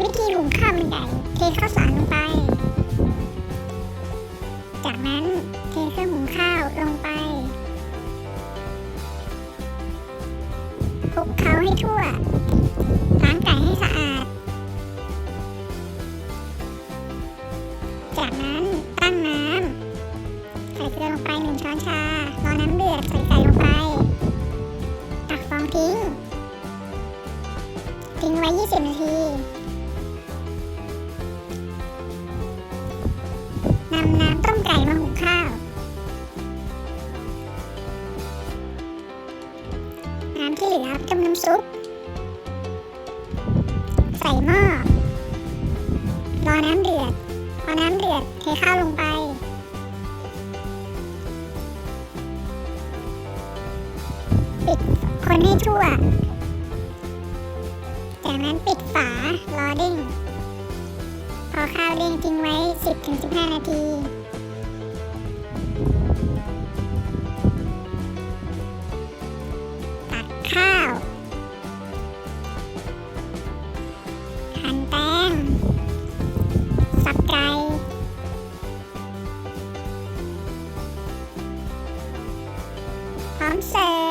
วิธีหุงข้าวมันไก่เทข้าวสารลงไป จากนั้นเทเครื่องหุงข้าวลงไปคลุกเคล้าให้ทั่วล้างไก่ให้สะอาด จากนั้นตั้งน้ำใส่เกลือลงไปหนึ่งช้อนชา รอน้ำเดือดใส่ไก่ลงไป ตักฟองทิ้ง ทิ้งไว้ 20 นาที น้ำที่เหลือต้มน้ำซุป ใส่หม้อ รอน้ำเดือด พอน้ำเดือดเทข้าวลงไป ปิดคนให้ทั่ว จากนั้นปิดฝา รอเด้ง พอข้าวเด้งทิ้งไว้ 10-15 นาที หั่นแตงสับไก่พร้อมเสิร์ฟ